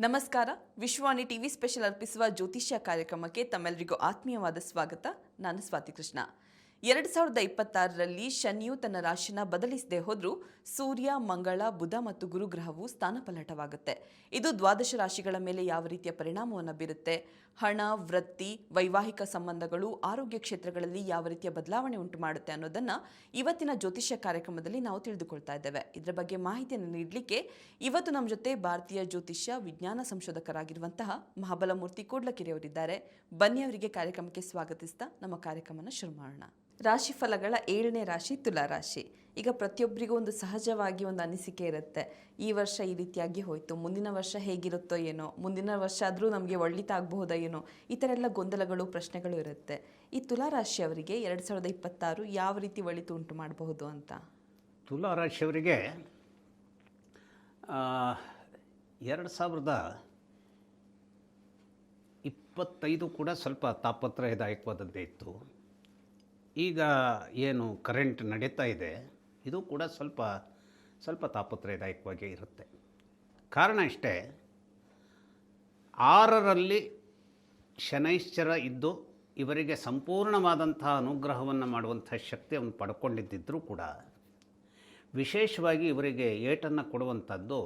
ನಮಸ್ಕಾರ. ವಿಶ್ವಾನಿ TV special ಅರ್ಪಿಸುವ ಜ್ಯೋತಿಷ್ಯ ಕಾರ್ಯಕ್ರಮಕ್ಕೆ ತಮ್ಮೆಲ್ಲರಿಗೂ ಆತ್ಮೀಯವಾದ ಸ್ವಾಗತ. ನಾನು ಸ್ವಾತಿ ಕೃಷ್ಣ. ಎರಡು ಸಾವಿರದ ಇಪ್ಪತ್ತಾರರಲ್ಲಿ ಶನಿಯು ತನ್ನ ರಾಶಿನ ಬದಲಿಸದೆ ಹೋದರೂ ಸೂರ್ಯ, ಮಂಗಳ, ಬುಧ ಮತ್ತು ಗುರುಗ್ರಹವು ಸ್ಥಾನಪಲ್ಲಟವಾಗುತ್ತೆ ಇದು ದ್ವಾದಶ ರಾಶಿಗಳ ಮೇಲೆ ಯಾವ ರೀತಿಯ ಪರಿಣಾಮವನ್ನು ಬೀರುತ್ತೆ? ಹಣ, ವೃತ್ತಿ, ವೈವಾಹಿಕ ಸಂಬಂಧಗಳು, ಆರೋಗ್ಯ ಕ್ಷೇತ್ರಗಳಲ್ಲಿ ಯಾವ ರೀತಿಯ ಬದಲಾವಣೆ ಉಂಟು ಮಾಡುತ್ತೆ ಅನ್ನೋದನ್ನ ಇವತ್ತಿನ ಜ್ಯೋತಿಷ್ಯ ಕಾರ್ಯಕ್ರಮದಲ್ಲಿ ನಾವು ತಿಳಿದುಕೊಳ್ತಾ ಇದ್ದೇವೆ. ಇದರ ಬಗ್ಗೆ ಮಾಹಿತಿಯನ್ನು ನೀಡಲಿಕ್ಕೆ ಇವತ್ತು ನಮ್ಮ ಜೊತೆ ಭಾರತೀಯ ಜ್ಯೋತಿಷ್ಯ ವಿಜ್ಞಾನ ಸಂಶೋಧಕರಾಗಿರುವಂತಹ ಮಹಾಬಲಮೂರ್ತಿ ಕೂಡ್ಲಕೆರೆಯವರಿದ್ದಾರೆ. ಬನ್ನಿ ಅವರಿಗೆ ಕಾರ್ಯಕ್ರಮಕ್ಕೆ ಸ್ವಾಗತಿಸ್ತಾ ನಮ್ಮ ಕಾರ್ಯಕ್ರಮನ ಶುರು ಮಾಡೋಣ. ರಾಶಿ ಫಲಗಳ ಏಳನೇ ರಾಶಿ ತುಲಾ ರಾಶಿ. ಈಗ ಪ್ರತಿಯೊಬ್ಬರಿಗೂ ಒಂದು ಸಹಜವಾಗಿ ಒಂದು ಅನಿಸಿಕೆ ಇರುತ್ತೆ. ಈ ವರ್ಷ ಈ ರೀತಿಯಾಗಿ ಹೋಯಿತು. ಮುಂದಿನ ವರ್ಷ ಹೇಗಿರುತ್ತೋ ಏನೋ, ಮುಂದಿನ ವರ್ಷ ಆದರೂ ನಮಗೆ ಒಳ್ಳಿತ ಆಗಬಹುದಾ ಏನೋ, ಈ ಥರ ಎಲ್ಲ ಗೊಂದಲಗಳು, ಪ್ರಶ್ನೆಗಳು ಇರುತ್ತೆ. ಈ ತುಲಾ ರಾಶಿಯವರಿಗೆ ಎರಡು ಸಾವಿರದ ಇಪ್ಪತ್ತಾರು ಯಾವ ರೀತಿ ಒಳಿತು ಉಂಟು ಮಾಡಬಹುದು ಅಂತ? ತುಲಾ ರಾಶಿಯವರಿಗೆ ಎರಡು ಸಾವಿರದ ಇಪ್ಪತ್ತೈದು ಕೂಡ ಸ್ವಲ್ಪ ತಾಪತ್ರಯದಾಯಕವಾದದ್ದೇ ಇತ್ತು. ಈಗ ಏನು ಕರೆಂಟ್ ನಡೀತಾ ಇದೆ, ಇದು ಕೂಡ ಸ್ವಲ್ಪ ಸ್ವಲ್ಪ ತಾಪತ್ರಯದಾಯಕವಾಗಿ ಇರುತ್ತೆ. ಕಾರಣ ಇಷ್ಟೇ, ಆರರಲ್ಲಿ ಶನೈಶ್ಚರ ಇದ್ದು ಇವರಿಗೆ ಸಂಪೂರ್ಣವಾದಂಥ ಅನುಗ್ರಹವನ್ನು ಮಾಡುವಂಥ ಶಕ್ತಿಯನ್ನು ಪಡ್ಕೊಂಡಿದ್ದಿದ್ದರೂ ಕೂಡ, ವಿಶೇಷವಾಗಿ ಇವರಿಗೆ ಏಟನ್ನು ಕೊಡುವಂಥದ್ದು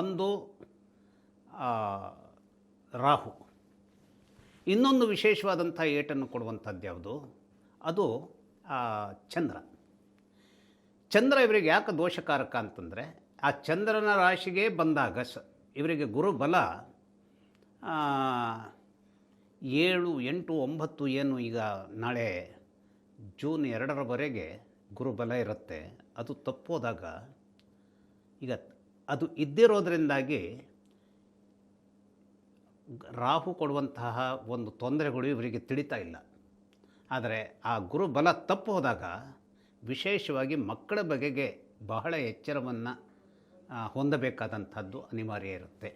ಒಂದು ರಾಹು. ಇನ್ನೊಂದು ವಿಶೇಷವಾದಂಥ ಏಟನ್ನು ಕೊಡುವಂಥದ್ದು ಯಾವುದು? ಅದು ಚಂದ್ರ. ಚಂದ್ರ ಇವರಿಗೆ ಯಾಕೆ ದೋಷಕಾರಕ ಅಂತಂದರೆ, ಆ ಚಂದ್ರನ ರಾಶಿಗೆ ಬಂದಾಗ ಸ, ಇವರಿಗೆ ಗುರುಬಲ ಏಳು, ಎಂಟು, ಒಂಬತ್ತು, ಏನು ಈಗ ನಾಳೆ ಜೂನ್ ಎರಡರವರೆಗೆ ಗುರುಬಲ ಇರುತ್ತೆ, ಅದು ತಪ್ಪೋದಾಗ, ಈಗ ಅದು ಇದ್ದಿರೋದರಿಂದಾಗಿ ರಾಹು ಕೊಡುವಂತಹ ಒಂದು ತೊಂದರೆಗಳು ಇವರಿಗೆ ತಿಳಿತಾ ಇಲ್ಲ. ಆದರೆ ಆ ಗುರುಬಲ ತಪ್ಪು ಹೋದಾಗ ವಿಶೇಷವಾಗಿ ಮಕ್ಕಳ ಬಗೆಗೆ ಬಹಳ ಎಚ್ಚರವನ್ನು ಹೊಂದಬೇಕಾದಂಥದ್ದು ಅನಿವಾರ್ಯ ಇರುತ್ತೆ.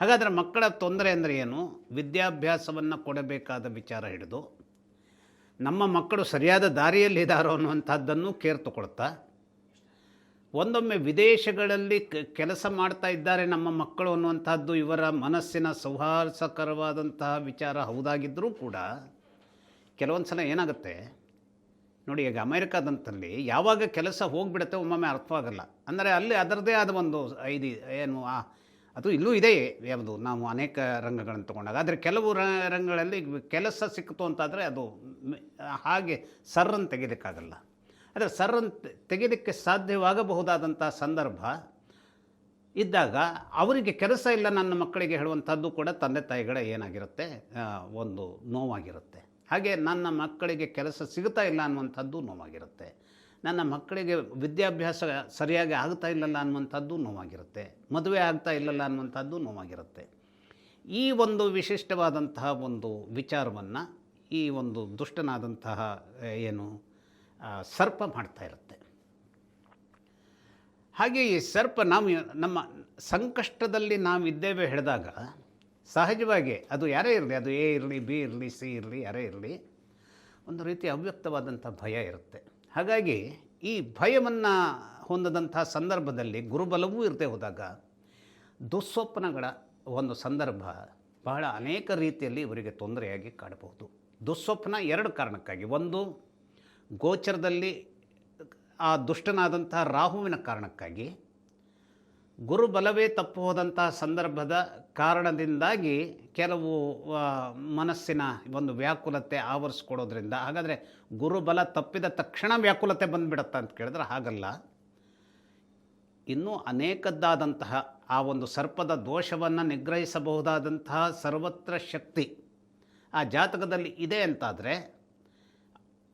ಹಾಗಾದರೆ ಮಕ್ಕಳ ತೊಂದರೆ ಅಂದರೆ ಏನು? ವಿದ್ಯಾಭ್ಯಾಸವನ್ನು ಕೊಡಬೇಕಾದ ವಿಚಾರ ಹಿಡಿದು, ನಮ್ಮ ಮಕ್ಕಳು ಸರಿಯಾದ ದಾರಿಯಲ್ಲಿದ್ದಾರೋ ಅನ್ನುವಂಥದ್ದನ್ನು ಕೇರ್ ತಗೊಳ್ತಾ, ಒಂದೊಮ್ಮೆ ವಿದೇಶಗಳಲ್ಲಿ ಕೆಲಸ ಮಾಡ್ತಾ ಇದ್ದಾರೆ ನಮ್ಮ ಮಕ್ಕಳು ಅನ್ನುವಂಥದ್ದು ಇವರ ಮನಸ್ಸಿನ ಸೌಹಾರ್ದಕರವಾದಂತಹ ವಿಚಾರ ಹೌದಾಗಿದ್ದರೂ ಕೂಡ ಕೆಲವೊಂದು ಸಲ ಏನಾಗುತ್ತೆ? ನೋಡಿ, ಈಗ ಅಮೇರಿಕಾದಂಥಲ್ಲಿ ಯಾವಾಗ ಕೆಲಸ ಹೋಗಿಬಿಡುತ್ತೆ ಒಮ್ಮೊಮ್ಮೆ ಅರ್ಥವಾಗಲ್ಲ. ಅಂದರೆ ಅಲ್ಲಿ ಅದರದೇ ಆದ ಒಂದು ಐದು ಏನು, ಆ, ಅದು ಇಲ್ಲೂ ಇದೆ ಯಾವುದು, ನಾವು ಅನೇಕ ರಂಗಗಳನ್ನು ತಗೊಂಡಾಗ. ಆದರೆ ಕೆಲವು ರಂಗಗಳಲ್ಲಿ ಕೆಲಸ ಸಿಕ್ಕಿತು ಅಂತಾದರೆ ಅದು ಹಾಗೆ ಸರ್ರನ್ನು ತೆಗೆಯೋದಕ್ಕಾಗಲ್ಲ ಆದರೆ ಸರ್ರನ್ನು ತೆಗೆಯೋದಕ್ಕೆ ಸಾಧ್ಯವಾಗಬಹುದಾದಂಥ ಸಂದರ್ಭ ಇದ್ದಾಗ ಅವರಿಗೆ ಕೆಲಸ ಇಲ್ಲ ನನ್ನ ಮಕ್ಕಳಿಗೆ ಹೇಳುವಂಥದ್ದು ಕೂಡ ತಂದೆ ತಾಯಿಗಳ ಏನಾಗಿರುತ್ತೆ ಒಂದು ನೋವಾಗಿರುತ್ತೆ. ಹಾಗೆ ನನ್ನ ಮಕ್ಕಳಿಗೆ ಕೆಲಸ ಸಿಗ್ತಾ ಇಲ್ಲ ಅನ್ನುವಂಥದ್ದು ನೋವಾಗಿರುತ್ತೆ. ನನ್ನ ಮಕ್ಕಳಿಗೆ ವಿದ್ಯಾಭ್ಯಾಸ ಸರಿಯಾಗಿ ಆಗ್ತಾ ಇಲ್ಲಲ್ಲ ಅನ್ನುವಂಥದ್ದು ನೋವಾಗಿರುತ್ತೆ. ಮದುವೆ ಆಗ್ತಾ ಇಲ್ಲಲ್ಲ ಅನ್ನುವಂಥದ್ದು ನೋವಾಗಿರುತ್ತೆ. ಈ ಒಂದು ವಿಶಿಷ್ಟವಾದಂತಹ ಒಂದು ವಿಚಾರವನ್ನು ಈ ಒಂದು ದುಷ್ಟನಾದಂತಹ ಏನು ಸರ್ಪ ಮಾಡ್ತಾ ಇರುತ್ತೆ. ಹಾಗೆ ಈ ಸರ್ಪ ನಾವು ನಮ್ಮ ಸಂಕಷ್ಟದಲ್ಲಿ ನಾವು ಇದ್ದೇವೆ ಹೇಳಿದಾಗ ಸಹಜವಾಗಿ ಅದು ಯಾರೇ ಇರಲಿ, ಅದು ಎ ಇರಲಿ, ಬಿ ಇರಲಿ, ಸಿ ಇರಲಿ, ಯಾರೇ ಇರಲಿ, ಒಂದು ರೀತಿ ಅವ್ಯಕ್ತವಾದಂಥ ಭಯ ಇರುತ್ತೆ. ಹಾಗಾಗಿ ಈ ಭಯವನ್ನು ಹೊಂದದಂಥ ಸಂದರ್ಭದಲ್ಲಿ ಗುರುಬಲವೂ ಇರದೆ ಹೋದಾಗ ದುಸ್ವಪ್ನಗಳ ಒಂದು ಸಂದರ್ಭ ಬಹಳ ಅನೇಕ ರೀತಿಯಲ್ಲಿ ಇವರಿಗೆ ತೊಂದರೆಯಾಗಿ ಕಾಡಬಹುದು. ದುಸ್ವಪ್ನ ಎರಡು ಕಾರಣಕ್ಕಾಗಿ. ಒಂದು, ಗೋಚರದಲ್ಲಿ ಆ ದುಷ್ಟನಾದಂಥ ರಾಹುವಿನ ಕಾರಣಕ್ಕಾಗಿ. ಗುರುಬಲವೇ ತಪ್ಪು ಹೋದಂಥ ಸಂದರ್ಭದ ಕಾರಣದಿಂದಾಗಿ ಕೆಲವು ಮನಸ್ಸಿನ ಒಂದು ವ್ಯಾಕುಲತೆ ಆವರಿಸ್ಕೊಡೋದ್ರಿಂದ, ಹಾಗಾದರೆ ಗುರುಬಲ ತಪ್ಪಿದ ತಕ್ಷಣ ವ್ಯಾಕುಲತೆ ಬಂದುಬಿಡತ್ತಾ ಅಂತ ಕೇಳಿದ್ರೆ ಹಾಗಲ್ಲ. ಇನ್ನೂ ಅನೇಕದ್ದಾದಂತಹ ಆ ಒಂದು ಸರ್ಪದ ದೋಷವನ್ನು ನಿಗ್ರಹಿಸಬಹುದಾದಂತಹ ಸರ್ವತ್ರ ಶಕ್ತಿ ಆ ಜಾತಕದಲ್ಲಿ ಇದೆ ಅಂತಾದರೆ,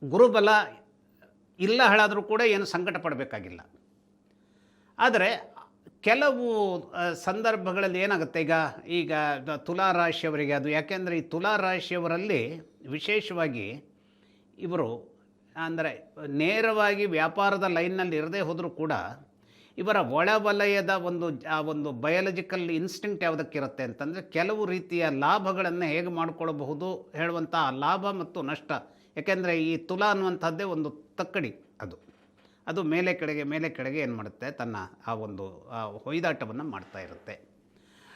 ಗುರುಬಲ ಇಲ್ಲ ಹಾಳಾದರೂ ಕೂಡ ಏನು ಸಂಕಟ ಪಡಬೇಕಾಗಿಲ್ಲ ಆದರೆ ಕೆಲವು ಸಂದರ್ಭಗಳಲ್ಲಿ ಏನಾಗುತ್ತೆ ಈಗ ಈಗ ತುಲಾ ರಾಶಿಯವರಿಗೆ ಅದು, ಯಾಕೆಂದರೆ ಈ ತುಲಾ ರಾಶಿಯವರಲ್ಲಿ ವಿಶೇಷವಾಗಿ ಇವರು, ಅಂದರೆ ನೇರವಾಗಿ ವ್ಯಾಪಾರದ ಲೈನ್ನಲ್ಲಿ ಇರದೇ ಹೋದರೂ ಕೂಡ ಇವರ ಒಳವಲಯದ ಒಂದು, ಆ ಒಂದು ಬಯಾಲಜಿಕಲ್ ಇನ್ಸ್ಟಿಂಕ್ಟ್ ಯಾವುದಕ್ಕಿರುತ್ತೆ ಅಂತಂದರೆ ಕೆಲವು ರೀತಿಯ ಲಾಭಗಳನ್ನು ಹೇಗೆ ಮಾಡಿಕೊಳ್ಳಬಹುದು ಹೇಳುವಂಥ ಲಾಭ ಮತ್ತು ನಷ್ಟ. ಯಾಕೆಂದರೆ ಈ ತುಲಾ ಅನ್ನುವಂಥದ್ದೇ ಒಂದು ತಕ್ಕಡಿ ಅದು. ಅದು ಮೇಲೆ ಕಡೆಗೆ ಮೇಲೆ ಕಡೆಗೆ ಏನು ಮಾಡುತ್ತೆ? ತನ್ನ ಆ ಒಂದು ಹೊಯ್ದಾಟವನ್ನು ಮಾಡ್ತಾ ಇರುತ್ತೆ.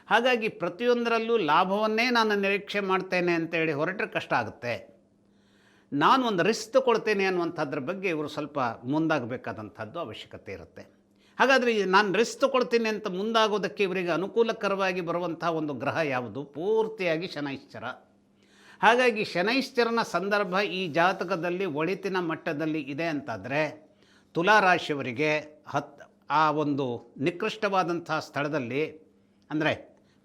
ಹಾಗಾಗಿ ಪ್ರತಿಯೊಂದರಲ್ಲೂ ಲಾಭವನ್ನೇ ನಾನು ನಿರೀಕ್ಷೆ ಮಾಡ್ತೇನೆ ಅಂತೇಳಿ ಹೊರಟ್ರೆ ಕಷ್ಟ ಆಗುತ್ತೆ. ನಾನು ಒಂದು ರಿಸ್ಕ್ ತಗೊಳ್ತೇನೆ ಅನ್ನುವಂಥದ್ರ ಬಗ್ಗೆ ಇವರು ಸ್ವಲ್ಪ ಮುಂದಾಗಬೇಕಾದಂಥದ್ದು ಅವಶ್ಯಕತೆ ಇರುತ್ತೆ. ಹಾಗಾದರೆ ನಾನು ರಿಸ್ಕ್ ತಗೊಳ್ತೀನಿ ಅಂತ ಮುಂದಾಗೋದಕ್ಕೆ ಇವರಿಗೆ ಅನುಕೂಲಕರವಾಗಿ ಬರುವಂಥ ಒಂದು ಗ್ರಹ ಯಾವುದು? ಪೂರ್ತಿಯಾಗಿ ಶನೈಶ್ಚರ. ಹಾಗಾಗಿ ಶನೈಶ್ಚರನ ಸಂದರ್ಭ ಈ ಜಾತಕದಲ್ಲಿ ಒಳಿತಿನ ಮಟ್ಟದಲ್ಲಿ ಇದೆ ಅಂತಾದರೆ ತುಲಾರಾಶಿಯವರಿಗೆ ಹತ್, ಆ ಒಂದು ನಿಕೃಷ್ಟವಾದಂಥ ಸ್ಥಳದಲ್ಲಿ, ಅಂದರೆ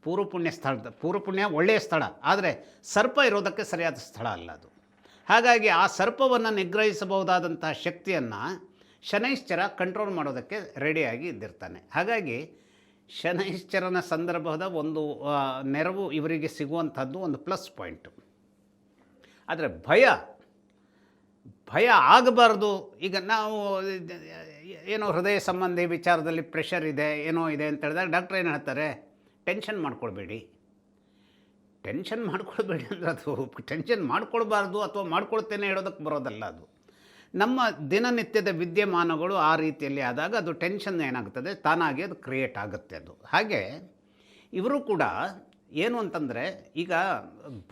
ಪೂರ್ವಪುಣ್ಯ ಸ್ಥಳದ, ಪೂರ್ವಪುಣ್ಯ ಒಳ್ಳೆಯ ಸ್ಥಳ, ಆದರೆ ಸರ್ಪ ಇರೋದಕ್ಕೆ ಸರಿಯಾದ ಸ್ಥಳ ಅಲ್ಲ ಅದು. ಹಾಗಾಗಿ ಆ ಸರ್ಪವನ್ನು ನಿಗ್ರಹಿಸಬಹುದಾದಂತಹ ಶಕ್ತಿಯನ್ನು ಶನೈಶ್ಚರ ಕಂಟ್ರೋಲ್ ಮಾಡೋದಕ್ಕೆ ರೆಡಿಯಾಗಿ ಇದ್ದಿರ್ತಾನೆ. ಹಾಗಾಗಿ ಶನೈಶ್ಚರನ ಸಂದರ್ಭದ ಒಂದು ನೆರವು ಇವರಿಗೆ ಸಿಗುವಂಥದ್ದು ಒಂದು ಪ್ಲಸ್ ಪಾಯಿಂಟು ಆದರೆ ಭಯ ಭಯ ಆಗಬಾರ್ದು. ಈಗ ನಾವು, ಏನೋ ಹೃದಯ ಸಂಬಂಧಿ ವಿಚಾರದಲ್ಲಿ ಪ್ರೆಷರ್ ಇದೆ, ಏನೋ ಇದೆ ಅಂತ ಹೇಳಿದಾಗ ಡಾಕ್ಟ್ರ್ ಏನು ಹೇಳ್ತಾರೆ? ಟೆನ್ಷನ್ ಮಾಡ್ಕೊಳ್ಬೇಡಿ. ಟೆನ್ಷನ್ ಮಾಡ್ಕೊಳ್ಬೇಡಿ ಅಂದರೆ ಅದು ಟೆನ್ಷನ್ ಮಾಡ್ಕೊಳ್ಬಾರ್ದು ಅಥವಾ ಮಾಡ್ಕೊಳ್ತೇನೆ ಹೇಳೋದಕ್ಕೆ ಬರೋದಲ್ಲ ಅದು. ನಮ್ಮ ದಿನನಿತ್ಯದ ವಿದ್ಯಮಾನಗಳು ಆ ರೀತಿಯಲ್ಲಿ ಆದಾಗ ಅದು ಟೆನ್ಷನ್ ಏನಾಗ್ತದೆ? ತಾನಾಗಿ ಅದು ಕ್ರಿಯೇಟ್ ಆಗುತ್ತೆ ಅದು. ಹಾಗೆ ಇವರು ಕೂಡ ಏನು ಅಂತಂದರೆ, ಈಗ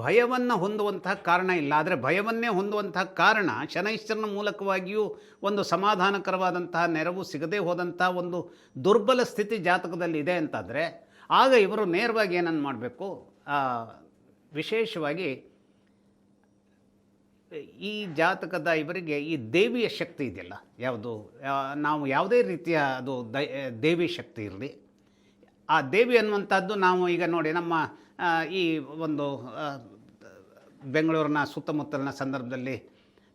ಭಯವನ್ನು ಹೊಂದುವಂತಹ ಕಾರಣ ಇಲ್ಲ. ಆದರೆ ಭಯವನ್ನೇ ಹೊಂದುವಂತಹ ಕಾರಣ ಶನೈಶ್ಚರನ ಮೂಲಕವಾಗಿಯೂ ಒಂದು ಸಮಾಧಾನಕರವಾದಂತಹ ನೆರವು ಸಿಗದೇ ಹೋದಂಥ ಒಂದು ದುರ್ಬಲ ಸ್ಥಿತಿ ಜಾತಕದಲ್ಲಿ ಇದೆ ಅಂತಾದರೆ, ಆಗ ಇವರು ನೇರವಾಗಿ ಏನನ್ನು ಮಾಡಬೇಕು? ವಿಶೇಷವಾಗಿ ಈ ಜಾತಕದ ಇವರಿಗೆ ಈ ದೇವಿಯ ಶಕ್ತಿ ಇದೆಯಲ್ಲ, ಯಾವುದು? ನಾವು ಯಾವುದೇ ರೀತಿಯ ಅದು ದೇವಿ ಶಕ್ತಿ ಇರಲಿ ಆ ದೇವಿ ಅನ್ನುವಂಥದ್ದು ನಾವು ಈಗ ನೋಡಿ ನಮ್ಮ ಈ ಒಂದು ಬೆಂಗಳೂರಿನ ಸುತ್ತಮುತ್ತಲಿನ ಸಂದರ್ಭದಲ್ಲಿ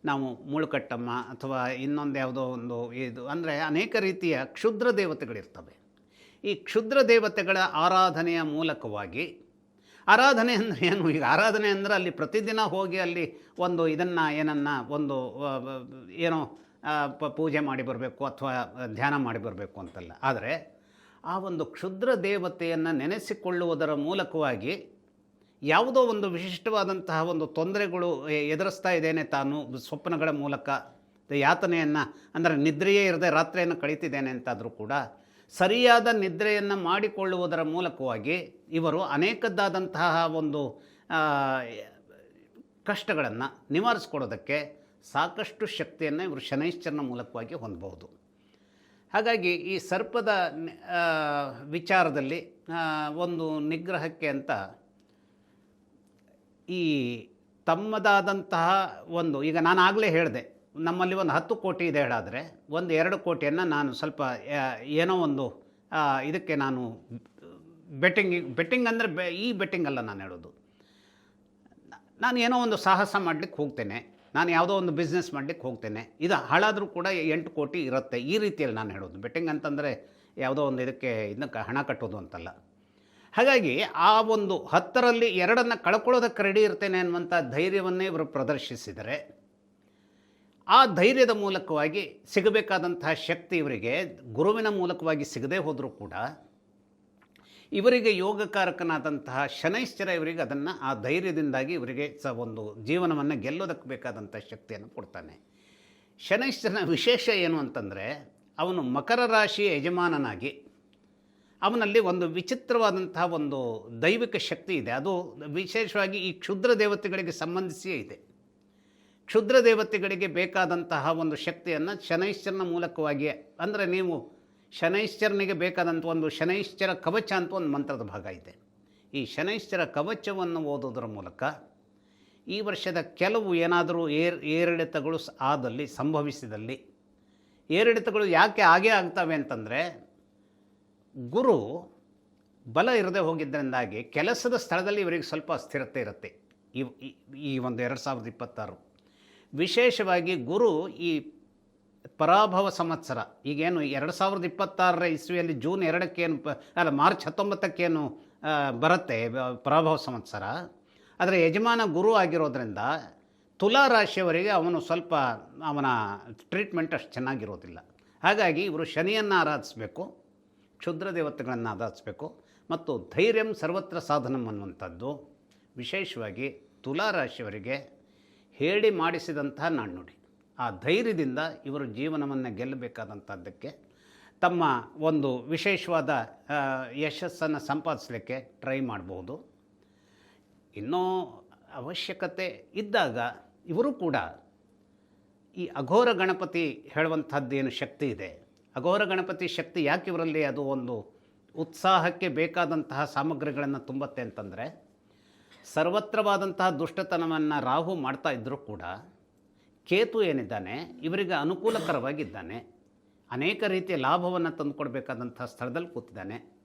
ನಾವು ಮುಳುಕಟ್ಟಮ್ಮ ಅಥವಾ ಇನ್ನೊಂದು ಯಾವುದೋ ಒಂದು ಇದು ಅಂದರೆ ಅನೇಕ ರೀತಿಯ ಕ್ಷುದ್ರ ದೇವತೆಗಳಿರ್ತವೆ. ಈ ಕ್ಷುದ್ರ ದೇವತೆಗಳ ಆರಾಧನೆಯ ಮೂಲಕವಾಗಿ, ಆರಾಧನೆ ಅಂದರೆ ಏನು? ಈಗ ಆರಾಧನೆ ಅಂದರೆ ಅಲ್ಲಿ ಪ್ರತಿದಿನ ಹೋಗಿ ಅಲ್ಲಿ ಒಂದು ಇದನ್ನು, ಏನನ್ನ, ಒಂದು ಏನೋ ಪೂಜೆ ಮಾಡಿ ಬರಬೇಕು ಅಥವಾ ಧ್ಯಾನ ಮಾಡಿ ಬರಬೇಕು ಅಂತಲ್ಲ. ಆದರೆ ಆ ಒಂದು ಕ್ಷುದ್ರ ದೇವತೆಯನ್ನು ನೆನೆಸಿಕೊಳ್ಳುವುದರ ಮೂಲಕವಾಗಿ ಯಾವುದೋ ಒಂದು ವಿಶಿಷ್ಟವಾದಂತಹ ಒಂದು ತೊಂದರೆಗಳು ಎದುರಿಸ್ತಾ ಇದ್ದೇನೆ ತಾನು ಸ್ವಪ್ನಗಳ ಮೂಲಕ. ಯಾತನೆಯನ್ನು, ಅಂದರೆ ನಿದ್ರೆಯೇ ಇರದೆ ರಾತ್ರಿಯನ್ನು ಕಳೀತಿದ್ದೇನೆ ಅಂತಾದರೂ ಕೂಡ ಸರಿಯಾದ ನಿದ್ರೆಯನ್ನು ಮಾಡಿಕೊಳ್ಳುವುದರ ಮೂಲಕವಾಗಿ ಇವರು ಅನೇಕದ್ದಾದಂತಹ ಒಂದು ಕಷ್ಟಗಳನ್ನು ನಿವಾರಿಸ್ಕೊಡೋದಕ್ಕೆ ಸಾಕಷ್ಟು ಶಕ್ತಿಯನ್ನು ಇವರು ಶನೈಶ್ಚರನ ಮೂಲಕವಾಗಿ ಹೊಂದಬಹುದು. ಹಾಗಾಗಿ ಈ ಸರ್ಪದ ವಿಚಾರದಲ್ಲಿ ಒಂದು ನಿಗ್ರಹಕ್ಕೆ ಅಂತ ಈ ತಮ್ಮದಾದಂತಹ ಒಂದು, ಈಗ ನಾನು ಆಗಲೇ ಹೇಳಿದೆ, ನಮ್ಮಲ್ಲಿ ಒಂದು ಹತ್ತು ಕೋಟಿ ಇದೆ ಹೇಳಾದರೆ, ಒಂದು ಎರಡು ಕೋಟಿಯನ್ನು ನಾನು ಸ್ವಲ್ಪ ಏನೋ ಒಂದು ಇದಕ್ಕೆ ನಾನು ಬೆಟ್ಟಿಂಗ್ ಬೆಟ್ಟಿಂಗ್ ಅಂದರೆ ಈ ಬೆಟ್ಟಿಂಗ್ ಅಲ್ಲ ನಾನು ಹೇಳೋದು. ನಾನು ಏನೋ ಒಂದು ಸಾಹಸ ಮಾಡಲಿಕ್ಕೆ ಹೋಗ್ತೇನೆ. ನಾನು ಯಾವುದೋ ಒಂದು ಬಿಸ್ನೆಸ್ ಮಾಡಲಿಕ್ಕೆ ಹೋಗ್ತೇನೆ. ಇದು ಹಾಳಾದರೂ ಕೂಡ ಎಂಟು ಕೋಟಿ ಇರುತ್ತೆ. ಈ ರೀತಿಯಲ್ಲಿ ನಾನು ಹೇಳೋದು. ಬೆಟ್ಟಿಂಗ್ ಅಂತಂದರೆ ಯಾವುದೋ ಒಂದು ಇದಕ್ಕೆ ಇದಕ್ಕೆ ಹಣ ಕಟ್ಟೋದು ಅಂತಲ್ಲ. ಹಾಗಾಗಿ ಆ ಒಂದು ಹತ್ತರಲ್ಲಿ ಎರಡನ್ನು ಕಳ್ಕೊಳ್ಳೋದಕ್ಕೆ ರೆಡಿ ಇರ್ತೇನೆ ಅನ್ನುವಂಥ ಧೈರ್ಯವನ್ನೇ ಇವರು ಪ್ರದರ್ಶಿಸಿದರೆ, ಆ ಧೈರ್ಯದ ಮೂಲಕವಾಗಿ ಸಿಗಬೇಕಾದಂತಹ ಶಕ್ತಿ ಇವರಿಗೆ ಗುರುವಿನ ಮೂಲಕವಾಗಿ ಸಿಗದೇ ಹೋದರೂ ಕೂಡ ಇವರಿಗೆ ಯೋಗಕಾರಕನಾದಂತಹ ಶನೈಶ್ಚರ ಇವರಿಗೆ ಅದನ್ನು ಆ ಧೈರ್ಯದಿಂದಾಗಿ ಇವರಿಗೆ ಸ ಒಂದು ಜೀವನವನ್ನು ಗೆಲ್ಲೋದಕ್ಕೆ ಬೇಕಾದಂಥ ಶಕ್ತಿಯನ್ನು ಕೊಡ್ತಾನೆ. ಶನೈಶ್ಚರನ ವಿಶೇಷ ಏನು ಅಂತಂದರೆ ಅವನು ಮಕರ ರಾಶಿಯ ಯಜಮಾನನಾಗಿ ಅವನಲ್ಲಿ ಒಂದು ವಿಚಿತ್ರವಾದಂತಹ ಒಂದು ದೈವಿಕ ಶಕ್ತಿ ಇದೆ. ಅದು ವಿಶೇಷವಾಗಿ ಈ ಕ್ಷುದ್ರ ದೇವತೆಗಳಿಗೆ ಸಂಬಂಧಿಸಿಯೇ ಇದೆ. ಕ್ಷುದ್ರ ದೇವತೆಗಳಿಗೆ ಬೇಕಾದಂತಹ ಒಂದು ಶಕ್ತಿಯನ್ನು ಶನೈಶ್ಚರನ ಮೂಲಕವಾಗಿ ಅಂದರೆ ನೀವು ಶನೈಶ್ಚರನಿಗೆ ಬೇಕಾದಂಥ ಒಂದು ಶನೈಶ್ಚರ ಕವಚ ಅಂತ ಒಂದು ಮಂತ್ರದ ಭಾಗ ಇದೆ. ಈ ಶನೈಶ್ಚರ ಕವಚವನ್ನು ಓದೋದ್ರ ಮೂಲಕ ಈ ವರ್ಷದ ಕೆಲವು ಏನಾದರೂ ಏರ್, ಏರಿಳಿತಗಳು ಆದಲ್ಲಿ, ಸಂಭವಿಸಿದಲ್ಲಿ ಏರಿಳಿತಗಳು ಯಾಕೆ ಹಾಗೇ ಆಗ್ತವೆ ಅಂತಂದರೆ ಗುರು ಬಲ ಇರದೆ ಹೋಗಿದ್ದರಿಂದಾಗಿ ಕೆಲಸದ ಸ್ಥಳದಲ್ಲಿ ಇವರಿಗೆ ಸ್ವಲ್ಪ ಸ್ಥಿರತೆ ಇರುತ್ತೆ. ಈ- ಈ ಒಂದು ಎರಡು ಸಾವಿರದ ಇಪ್ಪತ್ತಾರು. ವಿಶೇಷವಾಗಿ ಗುರು ಈ ಪರಾಭವ ಸಂವತ್ಸರ. ಈಗೇನು ಎರಡು ಸಾವಿರದ ಇಪ್ಪತ್ತಾರರ ಇಸ್ವಿಯಲ್ಲಿ ಜೂನ್ ಎರಡಕ್ಕೇನು ಪ, ಅಲ್ಲ, ಮಾರ್ಚ್ ಹತ್ತೊಂಬತ್ತಕ್ಕೇನು ಬರುತ್ತೆ ಪರಾಭವ ಸಂವತ್ಸರ. ಆದರೆ ಯಜಮಾನ ಗುರು ಆಗಿರೋದ್ರಿಂದ ತುಲಾ ರಾಶಿಯವರಿಗೆ ಅವನು ಸ್ವಲ್ಪ ಅವನ ಟ್ರೀಟ್ಮೆಂಟ್ ಅಷ್ಟು ಚೆನ್ನಾಗಿರೋದಿಲ್ಲ. ಹಾಗಾಗಿ ಇವರು ಶನಿಯನ್ನು ಆರಾಧಿಸಬೇಕು, ಕ್ಷುದ್ರ ದೇವತೆಗಳನ್ನು ಆರಾಧಿಸಬೇಕು ಮತ್ತು ಧೈರ್ಯಂ ಸರ್ವತ್ರ ಸಾಧನಂ ಅನ್ನುವಂಥದ್ದು. ವಿಶೇಷವಾಗಿ ತುಲಾ ರಾಶಿಯವರಿಗೆ ಹೇಳಿ ಮಾಡಿಸಿದಂತಹ ನಾಣ್ಣುಡಿ. ಆ ಧೈರ್ಯದಿಂದ ಇವರು ಜೀವನವನ್ನು ಗೆಲ್ಲಬೇಕಾದಂಥದ್ದಕ್ಕೆ ತಮ್ಮ ಒಂದು ವಿಶೇಷವಾದ ಯಶಸ್ಸನ್ನು ಸಂಪಾದಿಸಲಿಕ್ಕೆ ಟ್ರೈ ಮಾಡ್ಬೋದು. ಇನ್ನೂ ಅವಶ್ಯಕತೆ ಇದ್ದಾಗ ಇವರು ಕೂಡ ಈ ಅಘೋರ ಗಣಪತಿ ಹೇಳುವಂಥದ್ದೇನು ಶಕ್ತಿ ಇದೆ? ಅಘೋರ ಗಣಪತಿ ಶಕ್ತಿ ಯಾಕೆ ಇವರಲ್ಲಿ ಅದು ಒಂದು ಉತ್ಸಾಹಕ್ಕೆ ಬೇಕಾದಂತಹ ಸಾಮಗ್ರಿಗಳನ್ನು ತುಂಬತ್ತೆ ಅಂತಂದರೆ ಸರ್ವತ್ರವಾದಂತಹ ದುಷ್ಟತನವನ್ನು ರಾಹು ಮಾಡ್ತಾ ಇದ್ದರೂ ಕೂಡ ಕೇತು ಏನಿದ್ದಾನೆ, ಇವರಿಗೆ ಅನುಕೂಲಕರವಾಗಿದ್ದಾನೆ, ಅನೇಕ ರೀತಿಯ ಲಾಭವನ್ನು ತಂದುಕೊಡ್ಬೇಕಾದಂಥ ಸ್ಥಳದಲ್ಲಿ ಕೂತಿದ್ದಾನೆ.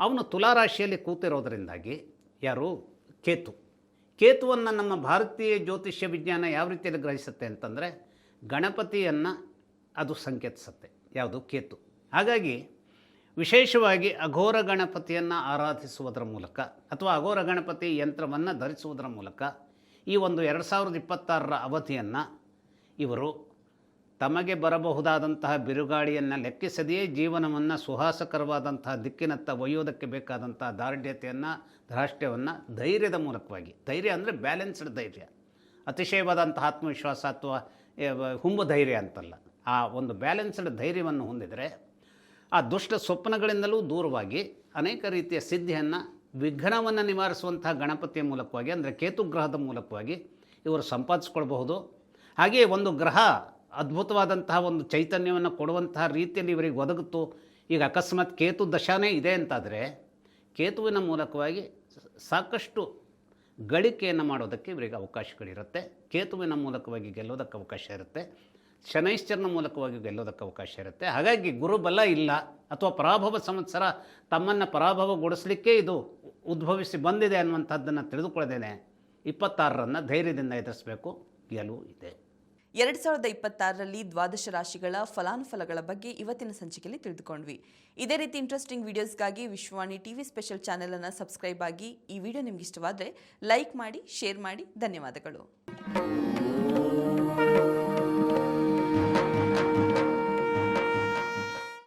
ಅವನು ತುಲಾರಾಶಿಯಲ್ಲಿ ಕೂತಿರೋದರಿಂದಾಗಿ ಯಾರು? ಕೇತು. ಕೇತುವನ್ನು ನಮ್ಮ ಭಾರತೀಯ ಜ್ಯೋತಿಷ್ಯ ವಿಜ್ಞಾನ ಯಾವ ರೀತಿಯಲ್ಲಿ ಗ್ರಹಿಸುತ್ತೆ ಅಂತಂದರೆ, ಗಣಪತಿಯನ್ನು ಅದು ಸಂಕೇತಿಸುತ್ತೆ, ಯಾವುದು? ಕೇತು. ಹಾಗಾಗಿ ವಿಶೇಷವಾಗಿ ಅಘೋರ ಗಣಪತಿಯನ್ನು ಆರಾಧಿಸುವುದರ ಮೂಲಕ ಅಥವಾ ಅಘೋರ ಗಣಪತಿ ಯಂತ್ರವನ್ನು ಧರಿಸುವುದರ ಮೂಲಕ ಈ ಒಂದು ಎರಡು ಸಾವಿರದ ಇಪ್ಪತ್ತಾರರ ಅವಧಿಯನ್ನು ಇವರು ತಮಗೆ ಬರಬಹುದಾದಂತಹ ಬಿರುಗಾಳಿಯನ್ನು ಲೆಕ್ಕಿಸದೆಯೇ ಜೀವನವನ್ನು ಸುಹಾಸಕರವಾದಂತಹ ದಿಕ್ಕಿನತ್ತ ಒಯ್ಯೋದಕ್ಕೆ ಬೇಕಾದಂತಹ ದಾರ್ಢ್ಯತೆಯನ್ನು ಧಾರ್ಷ್ಟ್ಯವನ್ನು ಧೈರ್ಯದ ಮೂಲಕವಾಗಿ. ಧೈರ್ಯ ಅಂದರೆ ಬ್ಯಾಲೆನ್ಸ್ಡ್ ಧೈರ್ಯ. ಅತಿಶಯವಾದಂತಹ ಆತ್ಮವಿಶ್ವಾಸ ಅಥವಾ ಹುಂಬು ಧೈರ್ಯ ಅಂತಲ್ಲ. ಆ ಒಂದು ಬ್ಯಾಲೆನ್ಸ್ಡ್ ಧೈರ್ಯವನ್ನು ಹೊಂದಿದರೆ ಆ ದುಷ್ಟ ಸ್ವಪ್ನಗಳಿಂದಲೂ ದೂರವಾಗಿ ಅನೇಕ ರೀತಿಯ ಸಿದ್ಧಿಯನ್ನು, ವಿಘ್ನವನ್ನು ನಿವಾರಿಸುವಂತಹ ಗಣಪತಿಯ ಮೂಲಕವಾಗಿ ಅಂದರೆ ಕೇತುಗ್ರಹದ ಮೂಲಕವಾಗಿ ಇವರು ಸಂಪಾದಿಸ್ಕೊಳ್ಬಹುದು. ಹಾಗೆಯೇ ಒಂದು ಗ್ರಹ ಅದ್ಭುತವಾದಂತಹ ಒಂದು ಚೈತನ್ಯವನ್ನು ಕೊಡುವಂತಹ ರೀತಿಯಲ್ಲಿ ಇವರಿಗೆ ಒದಗುತ್ತು, ಈಗ ಅಕಸ್ಮಾತ್ ಕೇತು ದಶಾನೇ ಇದೆ ಅಂತಾದರೆ, ಕೇತುವಿನ ಮೂಲಕವಾಗಿ ಸಾಕಷ್ಟು ಗಳಿಕೆಯನ್ನು ಮಾಡೋದಕ್ಕೆ ಇವರಿಗೆ ಅವಕಾಶಗಳಿರುತ್ತೆ. ಕೇತುವಿನ ಮೂಲಕವಾಗಿ ಗೆಲ್ಲೋದಕ್ಕೆ ಅವಕಾಶ ಇರುತ್ತೆ. ಶನೈಶ್ಚರನ ಮೂಲಕವಾಗಿ ಗೆಲ್ಲೋದಕ್ಕೆ ಅವಕಾಶ ಇರುತ್ತೆ. ಹಾಗಾಗಿ ಗುರುಬಲ ಇಲ್ಲ ಅಥವಾ ಪರಾಭವ ಸಂವತ್ಸರ ತಮ್ಮನ್ನು ಪರಾಭವಗೊಳಿಸಲಿಕ್ಕೆ ಇದು ಉದ್ಭವಿಸಿ ಬಂದಿದೆ ಅನ್ನುವಂಥದ್ದನ್ನು ತಿಳಿದುಕೊಳ್ಳದೇನೆ. ಇಪ್ಪತ್ತಾರರನ್ನು ಧೈರ್ಯದಿಂದ ಎದುರಿಸಬೇಕು. ಗೆಲುವು ಇದೆ. ಎರಡ್ ಸಾವಿರದ ಇಪ್ಪತ್ತಾರರಲ್ಲಿ ದ್ವಾದಶ ರಾಶಿಗಳ ಫಲಾನುಫಲಗಳ ಬಗ್ಗೆ ಇವತ್ತಿನ ಸಂಚಿಕೆಯಲ್ಲಿ ತಿಳಿದುಕೊಂಡ್ವಿ. ಇದೇ ರೀತಿ ಇಂಟ್ರೆಸ್ಟಿಂಗ್ ವಿಡಿಯೋಸ್ಗಾಗಿ ವಿಶ್ವವಾಣಿ ಟಿವಿ ಸ್ಪೆಷಲ್ ಚಾನೆಲ್ ಅನ್ನು ಸಬ್ಸ್ಕ್ರೈಬ್ ಆಗಿ ಈ ವಿಡಿಯೋ ನಿಮ್ಗೆ ಇಷ್ಟವಾದರೆ ಲೈಕ್ ಮಾಡಿ ಶೇರ್ ಮಾಡಿ, ಧನ್ಯವಾದಗಳು.